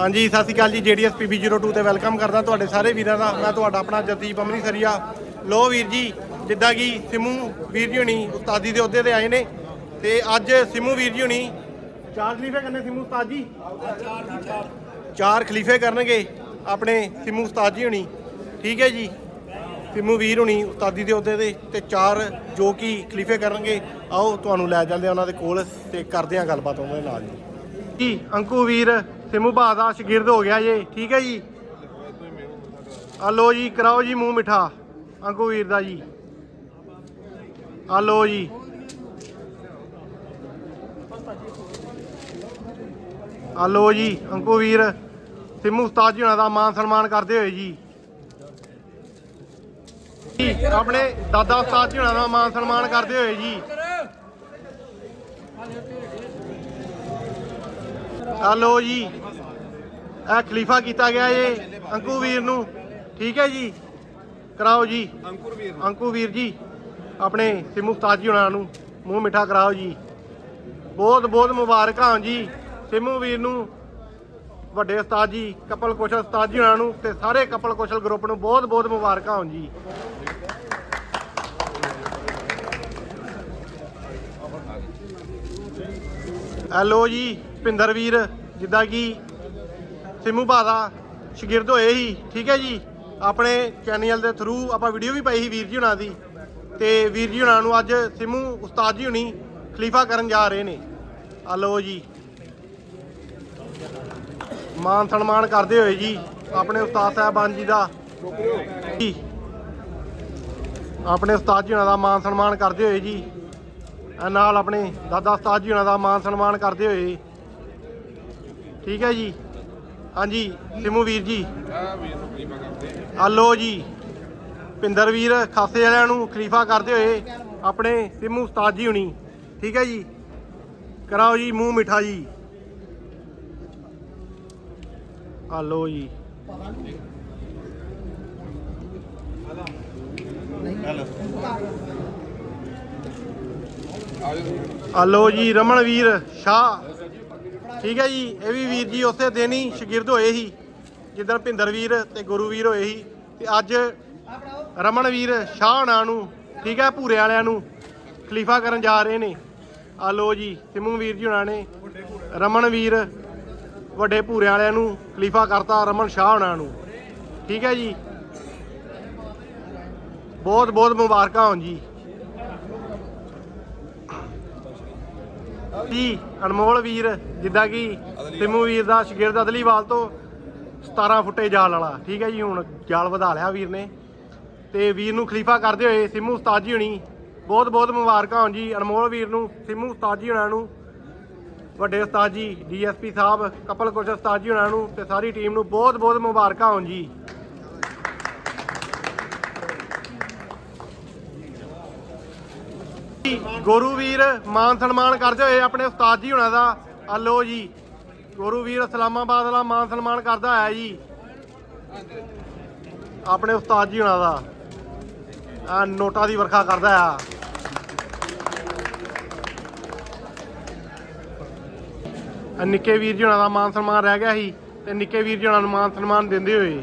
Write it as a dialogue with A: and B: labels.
A: ਹਾਂਜੀ, ਸਤਿ ਸ਼੍ਰੀ ਅਕਾਲ ਜੀ ਜੀਡੀਐਸ PB02 ਤੇ ਵੈਲਕਮ ਕਰਦਾ ਤੁਹਾਡੇ ਸਾਰੇ ਵੀਰਾਂ ਦਾ। ਮੈਂ ਤੁਹਾਡਾ ਆਪਣਾ ਜਤੀਪ ਅਮਰੀ ਸਰੀਆ। ਲੋ ਵੀਰ ਜੀ, ਜਿੱਦਾਂ ਕਿ ਸਿਮੂ ਵੀਰ ਜੀ ਹੁਣੀ ਉਸਤਾਦੀ ਦੇ ਅਹੁਦੇ ਤੇ ਆਏ ਨੇ ਤੇ ਅੱਜ ਸਿਮੂ ਵੀਰ ਜੀ ਹੁਣੀ ਚਾਰ ਖਲੀਫੇ ਕਰਨੇ ਸਿਮੂ ਉਸਤਾਦ ਜੀ? ਚਾਰ ਖਲੀਫੇ ਕਰਨਗੇ ਆਪਣੇ ਸਿਮੂ ਉਸਤਾਦ ਜੀ ਹੁਣੀ। ਠੀਕ ਹੈ ਜੀ, ਸਿਮੂ ਵੀਰ ਹੁਣੀ ਉਸਤਾਦੀ ਦੇ ਅਹੁਦੇ ਤੇ ਤੇ ਚਾਰ ਜੋ ਕਿ ਖਲੀਫੇ ਕਰਨਗੇ। ਆਓ, ਤੁਹਾਨੂੰ ਲੈ ਜਾਂਦੇ ਉਹਨਾਂ ਦੇ ਕੋਲ ਤੇ ਕਰਦੇ ਆ ਗੱਲਬਾਤ ਉਹਨਾਂ ਦੇ ਨਾਲ ਜੀ। ਜੀ, ਅੰਕੂ ਵੀਰ ਸਿਮੂ ਭਾ ਦਾ ਸ਼ਾਗਿਰਦ ਹੋ ਗਿਆ ਜੇ ਠੀਕ ਹੈ ਜੀ? ਆ ਲੋ ਜੀ ਕਰਾਓ ਜੀ ਮੂੰਹ ਮਿੱਠਾ ਅੰਕੂ ਵੀਰ ਦਾ ਜੀ। ਆ ਲੋ ਜੀ। ਆ ਲੋ ਜੀ ਅੰਕੂ ਵੀਰ ਸਿਮੂ ਉਸਤਾਦ ਜੀ ਹੁਣਾਂ ਦਾ ਮਾਨ ਸਨਮਾਨ ਕਰਦੇ ਹੋਏ ਜੀ। ਜੀ, ਆਪਣੇ ਦਾਦਾ ਉਸਤਾਦ ਜੀ ਹੁਣਾਂ ਦਾ ਮਾਨ ਸਨਮਾਨ ਕਰਦੇ ਹੋਏ ਜੀ। ਹਲੋ ਜੀ। ਇਹ ਖਲੀਫਾ ਕੀਤਾ ਗਿਆ ਏ ਅੰਕੂ ਵੀਰ ਨੂੰ। ਠੀਕ ਹੈ ਜੀ। ਕਰਾਓ ਜੀ।
B: ਅੰਕੁਰ ਵੀਰ
A: ਅੰਕੂ ਵੀਰ ਜੀ ਆਪਣੇ ਸਿਮੂ ਉਸਤਾਦ ਜੀ ਹੁਣਾਂ ਨੂੰ ਮੂੰਹ ਮਿੱਠਾ ਕਰਾਓ ਜੀ। ਬਹੁਤ ਬਹੁਤ ਮੁਬਾਰਕਾਂ ਜੀ। ਸਿਮੂ ਵੀਰ ਨੂੰ ਵੱਡੇ ਉਸਤਾਦ ਜੀ ਕਪਲ ਕੁਸ਼ਲ ਉਸਤਾਦ ਜੀ ਹੁਣਾਂ ਨੂੰ ਤੇ ਸਾਰੇ ਕਪਲ ਕੁਸ਼ਲ ਗਰੁੱਪ ਨੂੰ ਬਹੁਤ ਬਹੁਤ ਮੁਬਾਰਕਾਂ ਹੋਣ ਜੀ। ਹੈਲੋ ਜੀ ਭਿੰਦਰ ਵੀਰ। ਜਿੱਦਾਂ ਕਿ ਸਿੰਮੂ ਭਾ ਸ਼ਗਿਰਦ ਹੋਏ ਸੀ, ਠੀਕ ਹੈ ਜੀ। ਆਪਣੇ ਚੈਨਲ ਦੇ ਥਰੂ ਆਪਾਂ ਵੀਡੀਓ ਵੀ ਪਾਈ ਸੀ ਵੀਰ ਜੀ ਹੁਣਾਂ ਦੀ। ਤੇ ਵੀਰ ਜੀ ਹੁਣਾਂ ਨੂੰ ਅੱਜ ਸਿੰਮੂ ਉਸਤਾਦ ਜੀ ਹੁਣੀ ਖਲੀਫਾ ਕਰਨ ਜਾ ਰਹੇ ਨੇ। ਆ ਲਓ ਜੀ। ਮਾਨ ਸਨਮਾਨ ਕਰਦੇ ਹੋਏ ਜੀ, ਆਪਣੇ ਉਸਤਾਦ ਸਾਹਿਬਾਨ ਜੀ ਦਾ। ਜੀ। ਆਪਣੇ ਉਸਤਾਦ ਜੀ ਹੁਣਾਂ ਦਾ ਮਾਨ ਸਨਮਾਨ ਕਰਦੇ ਹੋਏ ਜੀ। ਨਾਲ ਆਪਣੇ ਦਾਦਾ ਉਸਤਾਦ ਜੀ ਹੁਣਾਂ ਦਾ ਮਾਨ ਸਨਮਾਨ ਕਰਦੇ ਹੋਏ ਠੀਕ ਹੈ ਜੀ। ਹਾਂਜੀ ਸਿਮੂ ਵੀਰ ਜੀ।
B: ਆ।
A: ਹਲੋ ਜੀ। ਪਿੰਦਰ ਵੀਰ ਖਾਸੇ ਵਾਲਿਆਂ ਨੂੰ ਖਲੀਫਾ ਕਰਦੇ ਹੋਏ ਆਪਣੇ ਸਿਮੂ ਉਸਤਾਦ ਜੀ ਹੁਣੀ। ਠੀਕ ਹੈ ਜੀ। ਕਰਾਓ ਜੀ ਮੂੰਹ ਮਿੱਠਾ ਜੀ। ਹਲੋ ਜੀ।
B: ਆ
A: ਹਲੋ ਜੀ ਰਮਨ ਵੀਰ ਸ਼ਾਹ। ਠੀਕ ਹੈ ਜੀ, ਇਹ ਵੀ ਵੀਰ ਜੀ ਉਸੇ ਦਿਨ ਹੀ ਸ਼ਗਿਰਦ ਹੋਏ ਸੀ, ਜਿੱਦਣ ਭਿੰਦਰ ਵੀਰ ਤੇ ਗੁਰੂ ਵੀਰ ਹੋਏ ਸੀ ਤੇ ਅੱਜ ਰਮਨ ਵੀਰ ਸ਼ਾਹ ਹੋਣਾ ਨੂੰ, ਠੀਕ ਹੈ, ਭੂਰੇ ਵਾਲਿਆਂ ਨੂੰ ਖਲੀਫਾ ਕਰਨ ਜਾ ਰਹੇ ਨੇ। ਆ ਲੋ ਜੀ, ਸਿਮੂ ਵੀਰ ਜੀ ਹੁਣਾਂ ਨੇ, ਰਮਨ ਵੀਰ ਵੱਡੇ ਭੂਰੇ ਵਾਲਿਆਂ ਨੂੰ ਖਲੀਫਾ ਕਰਤਾ, ਰਮਨ ਸ਼ਾਹ ਹੋਣਾ ਨੂੰ। ਠੀਕ ਹੈ ਜੀ। ਬਹੁਤ ਬਹੁਤ ਮੁਬਾਰਕਾਂ ਹੋਣ ਜੀ। ਜੀ ਅਨਮੋਲ ਵੀਰ, ਜਿੱਦਾਂ ਕਿ ਸਿਮੂ ਵੀਰ ਦਾ ਸ਼ਗਿਰਦ ਅਦਲੀਵਾਲ ਤੋਂ 17 ਫੁੱਟੇ ਜਾਲ ਵਾਲਾ, ਠੀਕ ਹੈ ਜੀ, ਹੁਣ ਜਾਲ ਵਧਾ ਲਿਆ ਵੀਰ ਨੇ। ਤੇ ਵੀਰ ਨੂੰ ਖਲੀਫਾ ਕਰਦੇ ਹੋਏ ਸਿੰਮੂ ਉਸਤਾਦ ਜੀ ਹੁਣੀ ਬਹੁਤ ਬਹੁਤ ਮੁਬਾਰਕਾਂ ਹੋਣ ਜੀ, ਅਨਮੋਲ ਵੀਰ ਨੂੰ, ਸਿਮੂ ਉਸਤਾਦ ਜੀ ਹੁਣਾਂ ਨੂੰ, ਵੱਡੇ ਉਸਤਾਦ ਜੀ, ਡੀਐਸਪੀ ਸਾਹਿਬ, ਕਪਲ ਕੁਸ਼ ਉਸਤਾਦ ਜੀ ਹੁਣਾਂ ਨੂੰ, ਤੇ ਸਾਰੀ ਟੀਮ ਨੂੰ ਬਹੁਤ ਬਹੁਤ ਮੁਬਾਰਕਾਂ ਹੋਣ ਜੀ। ਗੁਰੂ ਵੀਰ ਮਾਨ ਸਨਮਾਨ ਕਰਦੇ ਹੋਏ ਆਪਣੇ ਉਸਤਾਦ ਜੀ ਹੁਣਾਂ ਦਾ, ਆ ਜੀ। ਗੁਰੂ ਵੀਰ ਇਸਲਾਮਾਬਾਦ ਵਾਲਾ ਮਾਨ ਸਨਮਾਨ ਕਰਦਾ ਆਇਆ ਜੀ। ਆਪਣੇ ਉਸਤਾਦ ਜੀ ਹੁਣਾਂ ਦਾ। ਆ ਨੋਟਾਂ ਦੀ ਵਰਖਾ ਕਰਦਾ ਆ। ਆ ਨਿੱਕੇ ਵੀਰ ਜੀ ਹੁਣਾਂ ਦਾ ਮਾਨ ਸਨਮਾਨ ਰਹਿ ਗਿਆ ਸੀ ਤੇ ਨਿੱਕੇ ਵੀਰ ਜੀ ਹੁਣਾਂ ਨੂੰ ਮਾਨ ਸਨਮਾਨ ਦਿੰਦੇ ਹੋਏ